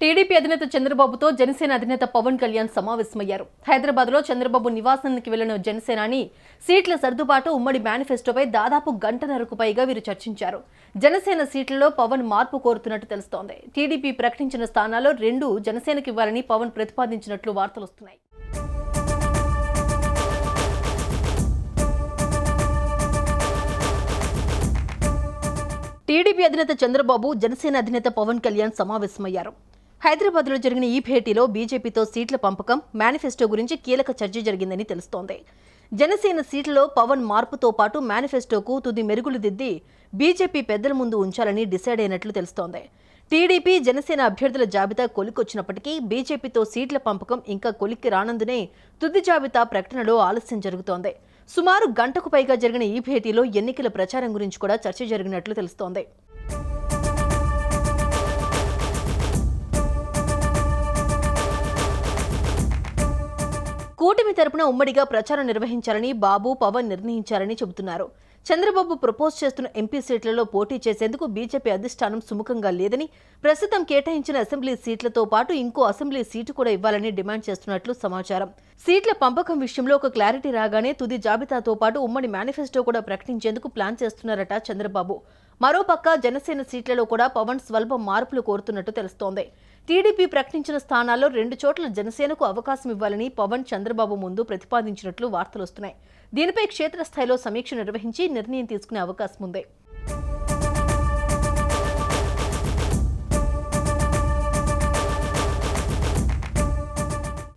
TDP అధినేత చంద్రబాబుతో జనసేన అధినేత పవన్ కళ్యాణ్ సమావేశమయ్యారు. హైదరాబాద్లో చంద్రబాబు నివాసానికి వెళ్ళిన జనసేనాని సీట్ల సర్దుబాటు ఉమ్మడి మేనిఫెస్టోపై దాదాపు గంటన్నరకు పైగా వీరు చర్చించారు. జనసేన సీట్లలో పవన్ మార్పు కోరుతున్నట్టు తెలుస్తోంది. టీడీపీ ప్రకటించిన స్థానాల్లో రెండు జనసేనకి ఇవ్వాలని పవన్ ప్రతిపాదించినట్లు వార్తలొస్తున్నాయి టీడీపీ అధినేత చంద్రబాబు జనసేన అధినేత పవన్ కళ్యాణ్ సమావేశమయ్యారు. హైదరాబాద్లో జరిగిన ఈ భేటీలో బీజేపీతో సీట్ల పంపకం మేనిఫెస్టో గురించి కీలక చర్చ జరిగిందని తెలుస్తోంది. జనసేన సీట్లలో పవన్ మార్పుతో పాటు మేనిఫెస్టోకు తుది మెరుగులు దిద్ది బీజేపీ పెద్దల ముందు ఉంచాలని డిసైడ్ అయినట్లు తెలుస్తోంది. టీడీపీ జనసేన అభ్యర్థుల జాబితా కొలికొచ్చినప్పటికీ బీజేపీతో సీట్ల పంపకం ఇంకా కొలిక్కి రానందునే తుది జాబితా ప్రకటనలో ఆలస్యం జరుగుతోంది. సుమారు గంటకు పైగా జరిగిన ఈ భేటీలో ఎన్నికల ప్రచారం గురించి కూడా చర్చ జరిగినట్లు తెలుస్తోంది. కూటమి తరపున ఉమ్మడిగా ప్రచారం నిర్వహించాలని బాబు పవన్ నిర్ణయించారని చెబుతున్నారు. చంద్రబాబు ప్రపోజ్ చేస్తున్న ఎంపీ సీట్లలో పోటీ చేసేందుకు బీజేపీ అధిష్టానం సుముఖంగా లేదని ప్రస్తుతం కేటాయించిన అసెంబ్లీ సీట్లతో పాటు ఇంకో అసెంబ్లీ సీటు కూడా ఇవ్వాలని డిమాండ్ చేస్తున్నట్లు సమాచారం. సీట్ల పంపకం విషయంలో ఒక క్లారిటీ రాగానే తుది జాబితాతో పాటు ఉమ్మడి మేనిఫెస్టో కూడా ప్రకటించేందుకు ప్లాన్ చేస్తున్నారట చంద్రబాబు. మరోపక్క జనసేన సీట్లలో కూడా పవన్ స్వల్ప మార్పులు కోరుతున్నట్టు తెలుస్తోంది. టీడీపీ ప్రకటించిన స్థానాల్లో రెండు చోట్ల జనసేనకు అవకాశం ఇవ్వాలని పవన్ చంద్రబాబు ముందు ప్రతిపాదించినట్లు వార్తలు వస్తున్నాయి. దీనిపై క్షేత్రస్థాయిలో సమీక్ష నిర్వహించి నిర్ణయం తీసుకునే అవకాశం ఉంది.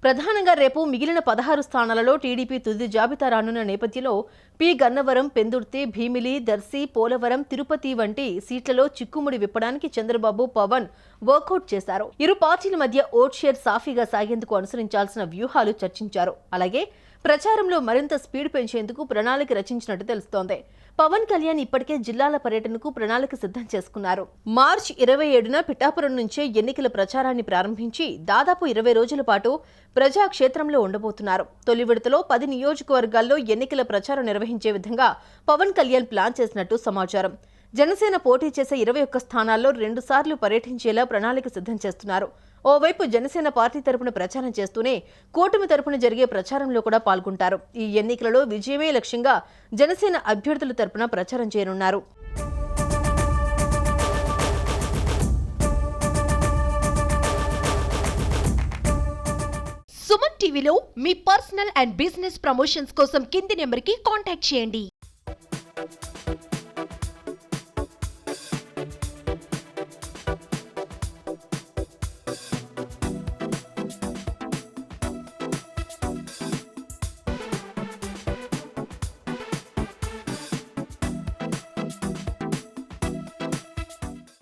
ప్రధానంగా రేపు మిగిలిన పదహారు స్థానాలలో టీడీపీ తుది జాబితా రానున్న నేపథ్యంలో పి. గన్నవరం పెందుర్తి భీమిలి దర్శి పోలవరం తిరుపతి వంటి సీట్లలో చిక్కుముడి విప్పడానికి చంద్రబాబు పవన్ వర్కౌట్ చేశారు. ఇరు పార్టీల మధ్య ఓట్ షేర్ సాఫీగా సాగేందుకు అనుసరించాల్సిన వ్యూహాలు చర్చించారు. అలాగే ప్రచారంలో మరింత స్పీడ్ పెంచేందుకు ప్రణాళిక రచించినట్టు తెలుస్తోంది. పవన్ కళ్యాణ్ ఇప్పటికే జిల్లాల పర్యటనకు ప్రణాళిక సిద్ధం చేసుకున్నారు. మార్చి ఇరవై ఏడున పిఠాపురం నుంచే ఎన్నికల ప్రచారాన్ని ప్రారంభించి దాదాపు ఇరవై రోజుల పాటు ప్రజాక్షేత్రంలో ఉండబోతున్నారు. తొలి విడతలో పది నియోజకవర్గాల్లో ఎన్నికల ప్రచారం నిర్వహించే విధంగా పవన్ కళ్యాణ్ ప్లాన్ చేసినట్టు సమాచారం. జనసేన పోటీ చేసే ఇరవై ఒక్క స్థానాల్లో రెండుసార్లు పర్యటించేలా ప్రణాళిక సిద్ధం చేస్తున్నారు. ఓవైపు జనసేన పార్టీ తరపున ప్రచారం చేస్తూనే కూటమి తరపున జరిగే ప్రచారంలో కూడా పాల్గొంటారు. ఈ ఎన్నికలలో విజయమే లక్ష్యంగా జనసేన అభ్యర్థుల తరపున ప్రచారం చేయనున్నారు. సుమన్ టీవీలో మీ పర్సనల్ అండ్ బిజినెస్ ప్రమోషన్స్ కోసం కింది నెంబర్కి కాంటాక్ట్ చేయండి.